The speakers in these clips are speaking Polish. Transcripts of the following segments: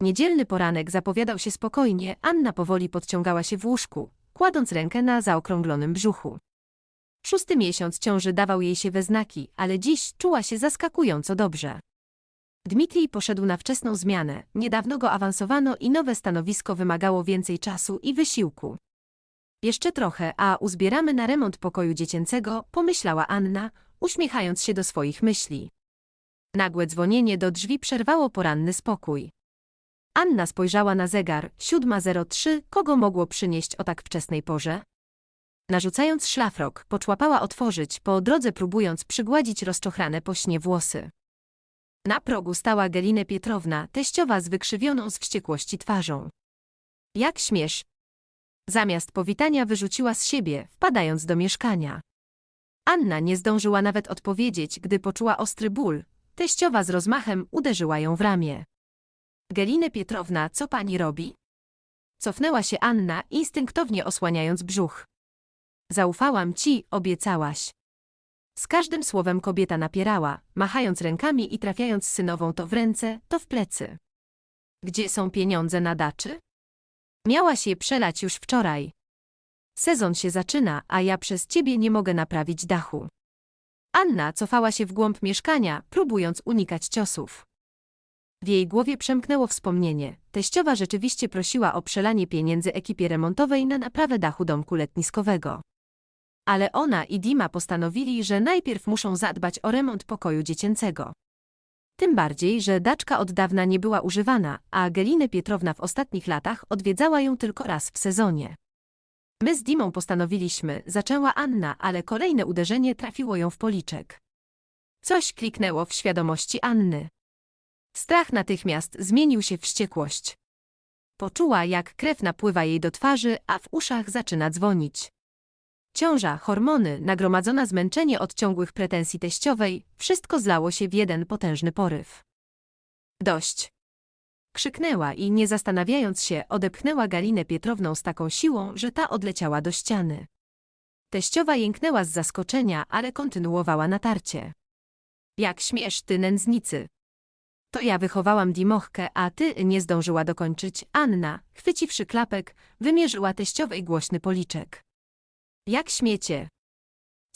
Niedzielny poranek zapowiadał się spokojnie, Anna powoli podciągała się w łóżku, kładąc rękę na zaokrąglonym brzuchu. Szósty miesiąc ciąży dawał jej się we znaki, ale dziś czuła się zaskakująco dobrze. Dmitrij poszedł na wczesną zmianę, niedawno go awansowano i nowe stanowisko wymagało więcej czasu i wysiłku. Jeszcze trochę, a uzbieramy na remont pokoju dziecięcego, pomyślała Anna, uśmiechając się do swoich myśli. Nagłe dzwonienie do drzwi przerwało poranny spokój. Anna spojrzała na zegar, 7.03, kogo mogło przynieść o tak wczesnej porze? Narzucając szlafrok, poczłapała otworzyć, po drodze próbując przygładzić rozczochrane po śnie włosy. Na progu stała Gelinę Pietrowna, teściowa z wykrzywioną z wściekłości twarzą. Jak śmiesz? Zamiast powitania wyrzuciła z siebie, wpadając do mieszkania. Anna nie zdążyła nawet odpowiedzieć, gdy poczuła ostry ból. Teściowa z rozmachem uderzyła ją w ramię. Gelinę Pietrowna, co pani robi? Cofnęła się Anna, instynktownie osłaniając brzuch. Zaufałam ci, obiecałaś. Z każdym słowem kobieta napierała, machając rękami i trafiając synową to w ręce, to w plecy. Gdzie są pieniądze na daczy? Miałaś je przelać już wczoraj. Sezon się zaczyna, a ja przez ciebie nie mogę naprawić dachu. Anna cofała się w głąb mieszkania, próbując unikać ciosów. W jej głowie przemknęło wspomnienie. Teściowa rzeczywiście prosiła o przelanie pieniędzy ekipie remontowej na naprawę dachu domku letniskowego. Ale ona i Dima postanowili, że najpierw muszą zadbać o remont pokoju dziecięcego. Tym bardziej, że daczka od dawna nie była używana, a Gelinę Pietrowna w ostatnich latach odwiedzała ją tylko raz w sezonie. My z Dimą postanowiliśmy, zaczęła Anna, ale kolejne uderzenie trafiło ją w policzek. Coś kliknęło w świadomości Anny. Strach natychmiast zmienił się w wściekłość. Poczuła, jak krew napływa jej do twarzy, a w uszach zaczyna dzwonić. Ciąża, hormony, nagromadzona zmęczenie od ciągłych pretensji teściowej, wszystko zlało się w jeden potężny poryw. Dość. Krzyknęła i nie zastanawiając się, odepchnęła Galinę Pietrowną z taką siłą, że ta odleciała do ściany. Teściowa jęknęła z zaskoczenia, ale kontynuowała natarcie. Jak śmiesz ty nędznicy. To ja wychowałam Dimochkę, a ty nie zdążyła dokończyć. Anna, chwyciwszy klapek, wymierzyła teściowej głośny policzek. Jak śmiecie?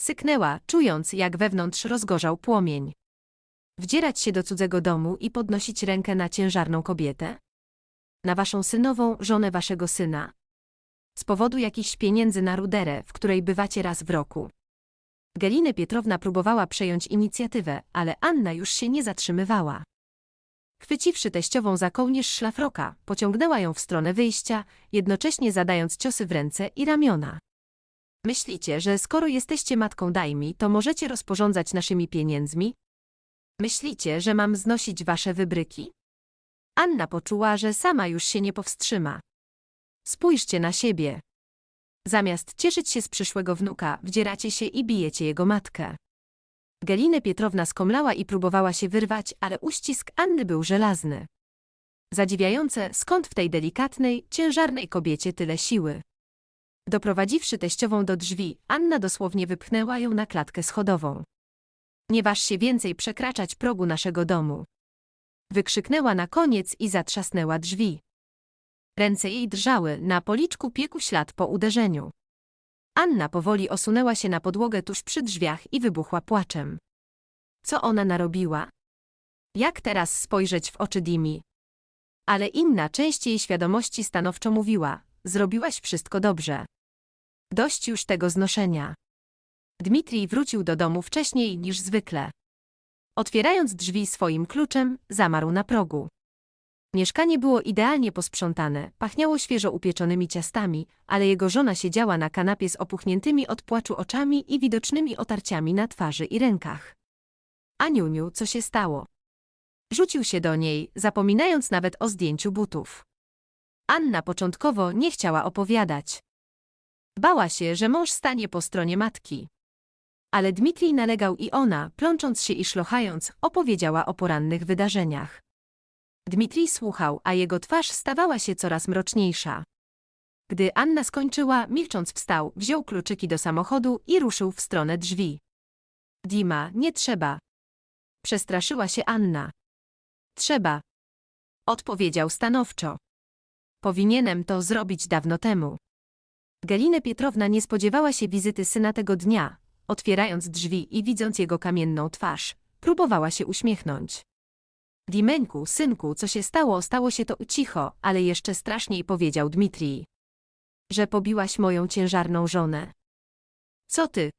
Syknęła, czując, jak wewnątrz rozgorzał płomień. Wdzierać się do cudzego domu i podnosić rękę na ciężarną kobietę? Na waszą synową, żonę waszego syna. Z powodu jakichś pieniędzy na ruderę, w której bywacie raz w roku. Gelinę Pietrowna próbowała przejąć inicjatywę, ale Anna już się nie zatrzymywała. Chwyciwszy teściową za kołnierz szlafroka, pociągnęła ją w stronę wyjścia, jednocześnie zadając ciosy w ręce i ramiona. Myślicie, że skoro jesteście matką dajmi, to możecie rozporządzać naszymi pieniędzmi? Myślicie, że mam znosić wasze wybryki? Anna poczuła, że sama już się nie powstrzyma. Spójrzcie na siebie. Zamiast cieszyć się z przyszłego wnuka, wdzieracie się i bijecie jego matkę. Gelinę Pietrowna skomlała i próbowała się wyrwać, ale uścisk Anny był żelazny. Zadziwiające, skąd w tej delikatnej, ciężarnej kobiecie tyle siły. Doprowadziwszy teściową do drzwi, Anna dosłownie wypchnęła ją na klatkę schodową. Nie waż się więcej przekraczać progu naszego domu. Wykrzyknęła na koniec i zatrzasnęła drzwi. Ręce jej drżały, na policzku piekł ślad po uderzeniu. Anna powoli osunęła się na podłogę tuż przy drzwiach i wybuchła płaczem. Co ona narobiła? Jak teraz spojrzeć w oczy Dimi? Ale inna część jej świadomości stanowczo mówiła, zrobiłaś wszystko dobrze. Dość już tego znoszenia. Dmitrij wrócił do domu wcześniej niż zwykle. Otwierając drzwi swoim kluczem, zamarł na progu. Mieszkanie było idealnie posprzątane, pachniało świeżo upieczonymi ciastami, ale jego żona siedziała na kanapie z opuchniętymi od płaczu oczami i widocznymi otarciami na twarzy i rękach. Aniuniu, co się stało? Rzucił się do niej, zapominając nawet o zdjęciu butów. Anna początkowo nie chciała opowiadać. Bała się, że mąż stanie po stronie matki. Ale Dmitrij nalegał i ona, plącząc się i szlochając, opowiedziała o porannych wydarzeniach. Dmitrij słuchał, a jego twarz stawała się coraz mroczniejsza. Gdy Anna skończyła, milcząc wstał, wziął kluczyki do samochodu i ruszył w stronę drzwi. Dima, nie trzeba. Przestraszyła się Anna. Trzeba. Odpowiedział stanowczo. Powinienem to zrobić dawno temu. Gelinę Pietrowna nie spodziewała się wizyty syna tego dnia. Otwierając drzwi i widząc jego kamienną twarz, próbowała się uśmiechnąć. Dimeńku, synku, co się stało, stało się to cicho, ale jeszcze straszniej powiedział Dmitrij. Że pobiłaś moją ciężarną żonę. Co ty?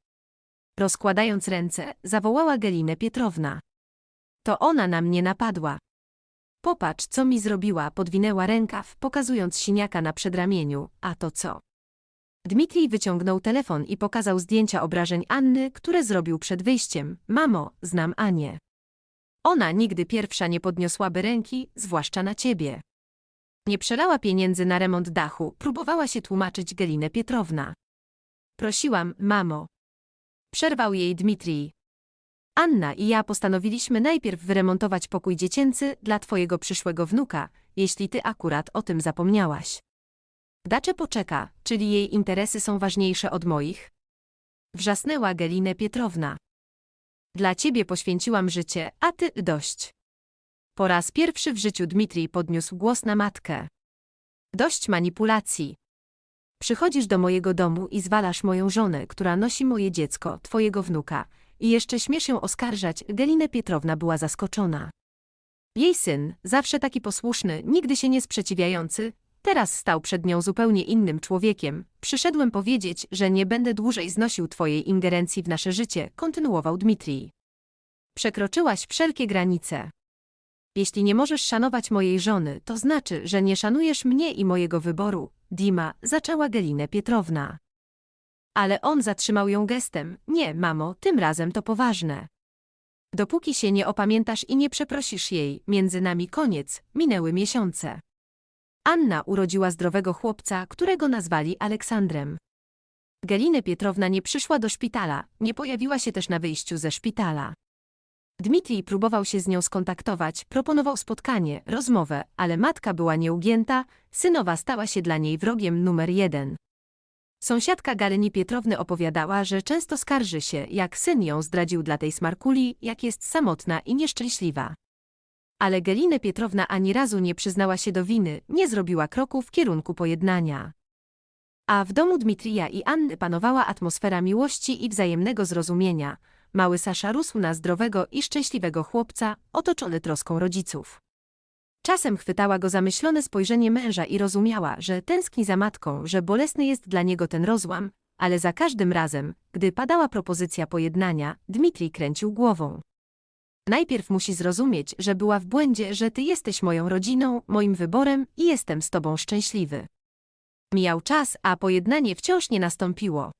Rozkładając ręce, zawołała Gelinę Pietrowna. To ona na mnie napadła. Popatrz, co mi zrobiła, podwinęła rękaw, pokazując siniaka na przedramieniu, a to co? Dmitrij wyciągnął telefon i pokazał zdjęcia obrażeń Anny, które zrobił przed wyjściem. Mamo, znam Anię. Ona nigdy pierwsza nie podniosłaby ręki, zwłaszcza na ciebie. Nie przelała pieniędzy na remont dachu, próbowała się tłumaczyć Gelinę Pietrowna. Prosiłam, mamo. Przerwał jej Dmitrij. Anna i ja postanowiliśmy najpierw wyremontować pokój dziecięcy dla twojego przyszłego wnuka, jeśli ty akurat o tym zapomniałaś. Dacze poczeka, czyli jej interesy są ważniejsze od moich? Wrzasnęła Gelinę Pietrowna. Dla ciebie poświęciłam życie, a ty dość. Po raz pierwszy w życiu Dmitrij podniósł głos na matkę. Dość manipulacji. Przychodzisz do mojego domu i zwalasz moją żonę, która nosi moje dziecko, twojego wnuka, i jeszcze śmiesz ją oskarżać, Gelinę Pietrowna była zaskoczona. Jej syn, zawsze taki posłuszny, nigdy się nie sprzeciwiający, teraz stał przed nią zupełnie innym człowiekiem. Przyszedłem powiedzieć, że nie będę dłużej znosił twojej ingerencji w nasze życie, kontynuował Dmitrij. Przekroczyłaś wszelkie granice. Jeśli nie możesz szanować mojej żony, to znaczy, że nie szanujesz mnie i mojego wyboru, Dima, zaczęła Gelinę Pietrowna. Ale on zatrzymał ją gestem. Nie, mamo, tym razem to poważne. Dopóki się nie opamiętasz i nie przeprosisz jej, między nami koniec, minęły miesiące. Anna urodziła zdrowego chłopca, którego nazwali Aleksandrem. Gelinę Pietrowna nie przyszła do szpitala, nie pojawiła się też na wyjściu ze szpitala. Dmitrij próbował się z nią skontaktować, proponował spotkanie, rozmowę, ale matka była nieugięta, synowa stała się dla niej wrogiem numer jeden. Sąsiadka Galeni Pietrowny opowiadała, że często skarży się, jak syn ją zdradził dla tej smarkuli, jak jest samotna i nieszczęśliwa. Ale Gelinę Pietrowna ani razu nie przyznała się do winy, nie zrobiła kroku w kierunku pojednania. A w domu Dmitrija i Anny panowała atmosfera miłości i wzajemnego zrozumienia. Mały Sasza rósł na zdrowego i szczęśliwego chłopca, otoczony troską rodziców. Czasem chwytała go zamyślone spojrzenie męża i rozumiała, że tęskni za matką, że bolesny jest dla niego ten rozłam, ale za każdym razem, gdy padała propozycja pojednania, Dmitrij kręcił głową. Najpierw musi zrozumieć, że była w błędzie, że ty jesteś moją rodziną, moim wyborem i jestem z tobą szczęśliwy. Mijał czas, a pojednanie wciąż nie nastąpiło.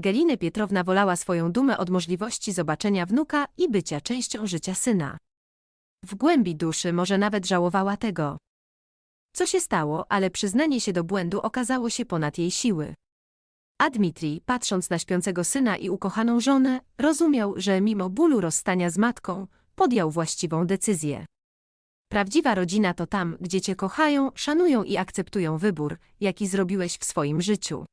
Gelinę Pietrowna wolała swoją dumę od możliwości zobaczenia wnuka i bycia częścią życia syna. W głębi duszy może nawet żałowała tego. Co się stało, ale przyznanie się do błędu okazało się ponad jej siły. A patrząc na śpiącego syna i ukochaną żonę, rozumiał, że mimo bólu rozstania z matką, podjął właściwą decyzję. Prawdziwa rodzina to tam, gdzie cię kochają, szanują i akceptują wybór, jaki zrobiłeś w swoim życiu.